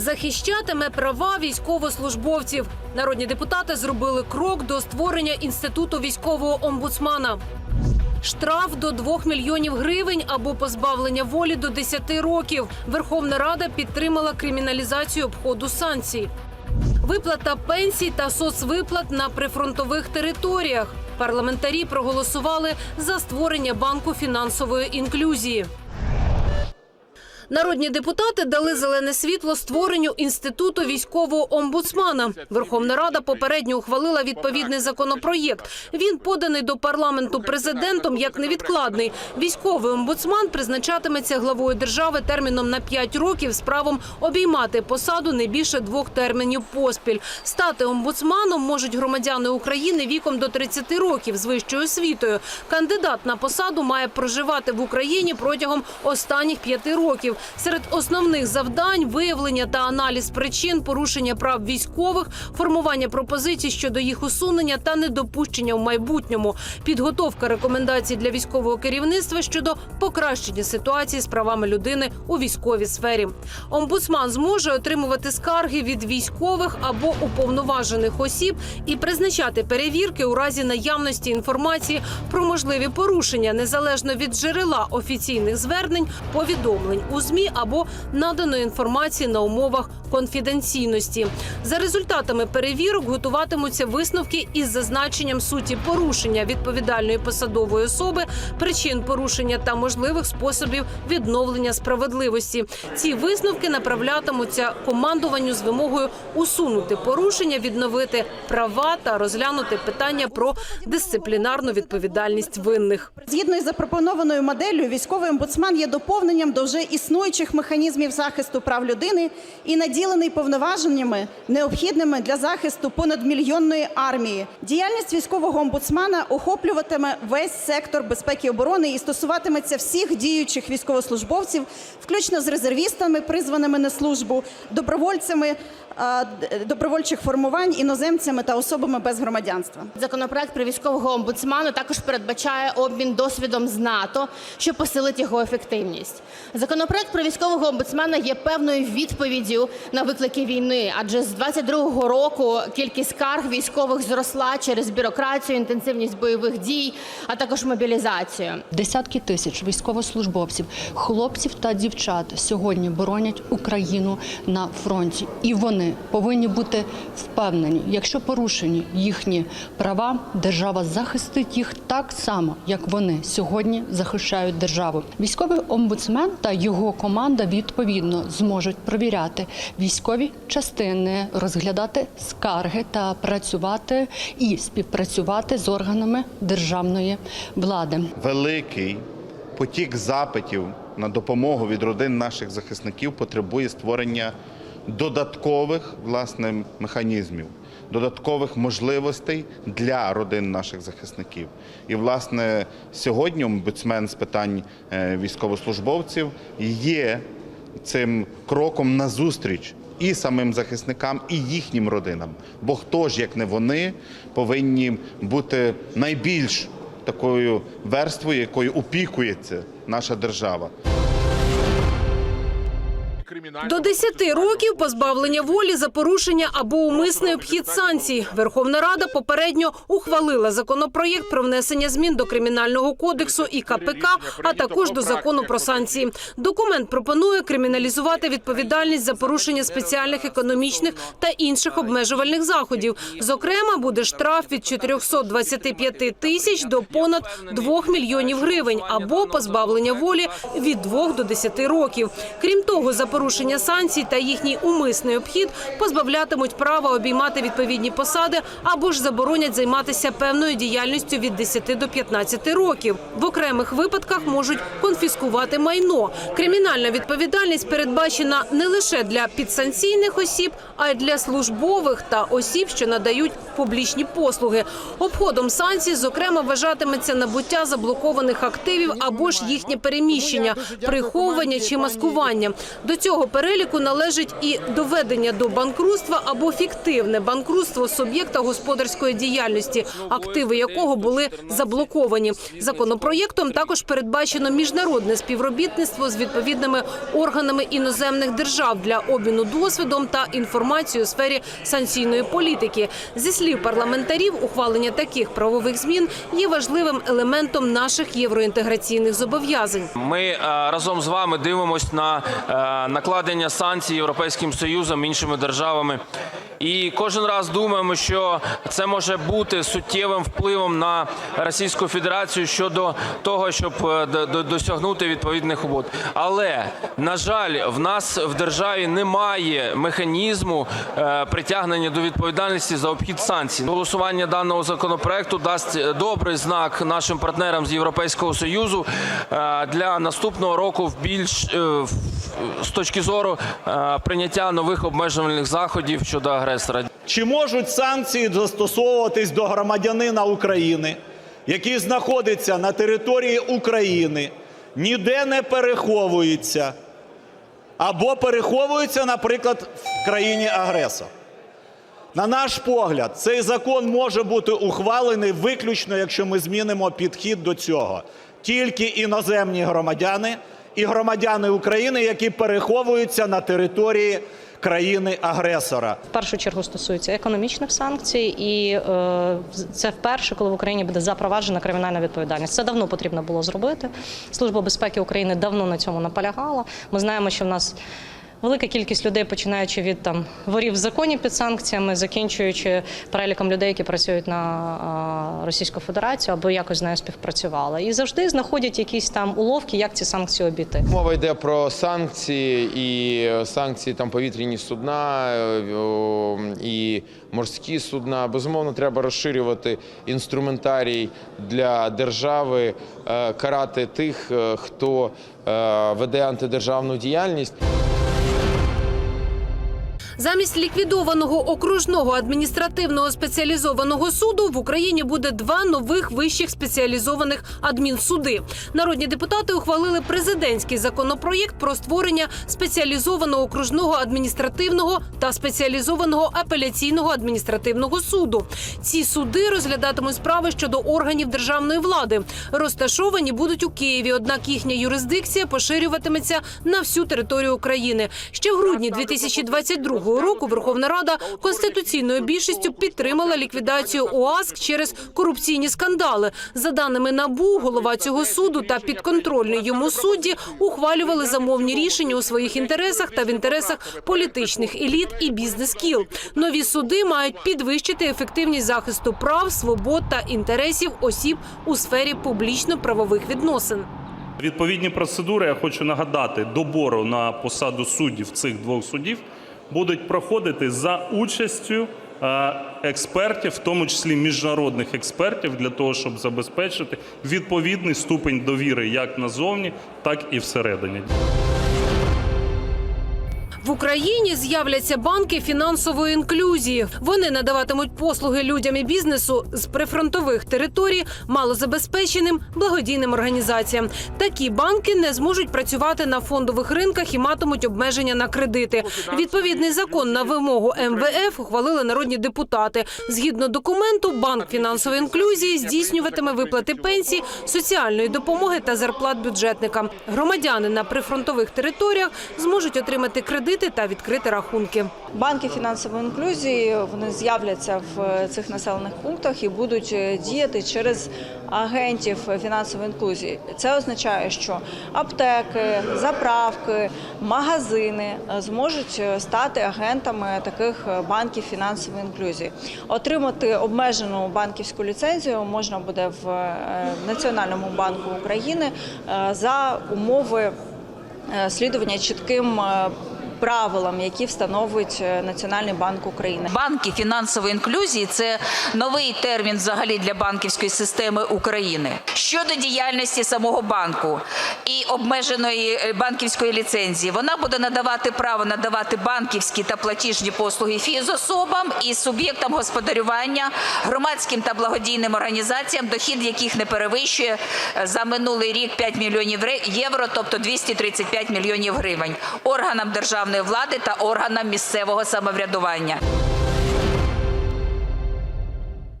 захищатиме права військовослужбовців. Народні депутати зробили крок до створення інституту військового омбудсмана. Штраф до 2 мільйонів гривень або позбавлення волі до 10 років. Верховна Рада підтримала криміналізацію обходу санкцій. Виплата пенсій та соцвиплат на прифронтових територіях. Парламентарі проголосували за створення банку фінансової інклюзії. Народні депутати дали зелене світло створенню інституту військового омбудсмана. Верховна Рада попередньо ухвалила відповідний законопроєкт. Він поданий до парламенту президентом як невідкладний. Військовий омбудсман призначатиметься главою держави терміном на 5 років з правом обіймати посаду не більше двох термінів поспіль. Стати омбудсманом можуть громадяни України віком до 30 років з вищою освітою. Кандидат на посаду має проживати в Україні протягом останніх п'яти років. Серед основних завдань виявлення та аналіз причин порушення прав військових, формування пропозицій щодо їх усунення та недопущення в майбутньому, підготовка рекомендацій для військового керівництва щодо покращення ситуації з правами людини у військовій сфері. Омбудсман зможе отримувати скарги від військових або уповноважених осіб і призначати перевірки у разі наявності інформації про можливі порушення незалежно від джерела офіційних звернень, повідомлень у змі або наданої інформації на умовах конфіденційності. За результатами перевірок готуватимуться висновки із зазначенням суті порушення відповідальної посадової особи, причин порушення та можливих способів відновлення справедливості. Ці висновки направлятимуться командуванню з вимогою усунути порушення, відновити права та розглянути питання про дисциплінарну відповідальність винних. Згідно із запропонованою моделлю, військовий омбудсман є доповненням до вже існуючих механізмів захисту прав людини і наділений повноваженнями, необхідними для захисту понадмільйонної армії. Діяльність військового омбудсмана охоплюватиме весь сектор безпеки і оборони і стосуватиметься всіх діючих військовослужбовців, включно з резервістами, призваними на службу, добровольцями е, добровольчих формувань, іноземцями та особами без громадянства. Законопроект про військового омбудсману також передбачає обмін досвідом з НАТО, що посилить його ефективність. Законопроект про військового омбудсмана є певною відповіддю на виклики війни, адже з 22-го року кількість скарг військових зросла через бюрократію, інтенсивність бойових дій, а також мобілізацію. Десятки тисяч військовослужбовців, хлопців та дівчат сьогодні боронять Україну на фронті, і вони повинні бути впевнені, якщо порушені їхні права, держава захистить їх так само, як вони сьогодні захищають державу. Військовий омбудсмен та його команда відповідно зможуть провіряти військові частини, розглядати скарги та працювати і співпрацювати з органами державної влади. великий потік запитів на допомогу від родин наших захисників потребує створення додаткових власне механізмів, додаткових можливостей для родин наших захисників. І власне сьогодні омбудсмен з питань е, військовослужбовців є цим кроком назустріч і самим захисникам, і їхнім родинам. Бо хто ж, як не вони, повинні бути найбільш такою верствою, якою опікується наша держава. До 10 років позбавлення волі за порушення або умисний обхід санкцій. Верховна Рада попередньо ухвалила законопроєкт про внесення змін до кримінального кодексу і КПК, а також до закону про санкції. Документ пропонує криміналізувати відповідальність за порушення спеціальних економічних та інших обмежувальних заходів. Зокрема, буде штраф від 425 тисяч до понад 2 мільйонів гривень або позбавлення волі від 2 до 10 років. Крім того, за порушення санкцій та їхній умисний обхід позбавлятимуть права обіймати відповідні посади або ж заборонять займатися певною діяльністю від 10 до 15 років. В окремих випадках можуть конфіскувати майно. Кримінальна відповідальність передбачена не лише для підсанкційних осіб, а й для службових та осіб, що надають публічні послуги. Обходом санкцій, зокрема, вважатиметься набуття заблокованих активів або ж їхнє переміщення, приховування чи маскування. До цього переліку належить і доведення до банкрутства або фіктивне банкрутство суб'єкта господарської діяльності, активи якого були заблоковані. Законопроєктом також передбачено міжнародне співробітництво з відповідними органами іноземних держав для обміну досвідом та інформацією у сфері санкційної політики. Зі слів парламентарів, ухвалення таких правових змін є важливим елементом наших євроінтеграційних зобов'язань. Ми е, разом з вами дивимось на е, накладення санкцій Європейським Союзом іншими державами. І кожен раз думаємо, що це може бути суттєвим впливом на Російську Федерацію щодо того, щоб е, досягнути відповідних угод. Але на жаль, в нас в державі немає механізму е, притягнення до відповідальності за обхід санкцій. Голосування даного законопроекту дасть е, добрий знак нашим партнерам з Європейського союзу для наступного року в більш з точки зору е, прийняття нових обмежувальних заходів щодо агресора. Чи можуть санкції застосовуватись до громадянина України, який знаходиться на території України, ніде не переховується, або переховується, наприклад, в країні агресор? На наш погляд, цей закон може бути ухвалений виключно, якщо ми змінимо підхід до цього. Тільки іноземні громадяни і громадяни України, які переховуються на території країни-агресора. в першу чергу стосується економічних санкцій, і е, це вперше, коли в Україні буде запроваджена кримінальна відповідальність. Це давно потрібно було зробити. Служба безпеки України давно на цьому наполягала. Ми знаємо, що в нас. Велика кількість людей, починаючи від там ворів в законі під санкціями, закінчуючи переліком людей, які працюють на Російську Федерацію або якось з нею співпрацювали, і завжди знаходять якісь там уловки, як ці санкції обійти. Мова йде про санкції і е, санкції там повітряні судна е, і морські судна. Безумовно, треба розширювати інструментарій для держави, е, карати тих, хто веде антидержавну діяльність. Замість ліквідованого окружного адміністративного спеціалізованого суду в Україні буде два нових вищих спеціалізованих адмінсуди. Народні депутати ухвалили президентський законопроєкт про створення спеціалізованого окружного адміністративного та спеціалізованого апеляційного адміністративного суду. Ці суди розглядатимуть справи щодо органів державної влади. Розташовані будуть у Києві, однак їхня юрисдикція поширюватиметься на всю територію України. Ще в грудні 2022 року Верховна Рада конституційною більшістю підтримала ліквідацію ОАСК через корупційні скандали. За даними НАБУ, голова цього суду та підконтрольний йому судді ухвалювали замовні рішення у своїх інтересах та в інтересах політичних еліт і бізнес-кіл. Нові суди мають підвищити ефективність захисту прав, свобод та інтересів осіб у сфері публічно-правових відносин. Відповідні процедури, я хочу нагадати, добору на посаду суддів цих двох судів будуть проходити за участю е, експертів, в тому числі міжнародних експертів, для того, щоб забезпечити відповідний ступень довіри як назовні, так і всередині. В Україні з'являться банки фінансової інклюзії. Вони надаватимуть послуги людям і бізнесу з прифронтових територій малозабезпеченим благодійним організаціям. Такі банки не зможуть працювати на фондових ринках і матимуть обмеження на кредити. Відповідний закон на вимогу МВФ ухвалили народні депутати. Згідно документу, банк фінансової інклюзії здійснюватиме виплати пенсій, соціальної допомоги та зарплат бюджетникам. Громадяни на прифронтових територіях зможуть отримати кредити та відкрити рахунки. Банки фінансової інклюзії вони з'являться в цих населених пунктах і будуть е, діяти через агентів фінансової інклюзії. Це означає, що аптеки, заправки, магазини е, зможуть е, стати агентами таких е, банків фінансової інклюзії. Отримати обмежену банківську ліцензію можна буде в е, Національному банку України е, за умови е, слідування чітким е, правилам, які встановить е, Національний банк України. Банки фінансової інклюзії це новий термін взагалі для банківської системи України. Щодо діяльності самого банку і обмеженої е, банківської ліцензії, вона буде надавати право надавати банківські та платіжні послуги фізособам і суб'єктам господарювання, громадським та благодійним організаціям, дохід яких не перевищує е, за минулий рік 5 мільйонів євро, тобто 235 мільйонів гривень, органам державної влади та органам місцевого самоврядування.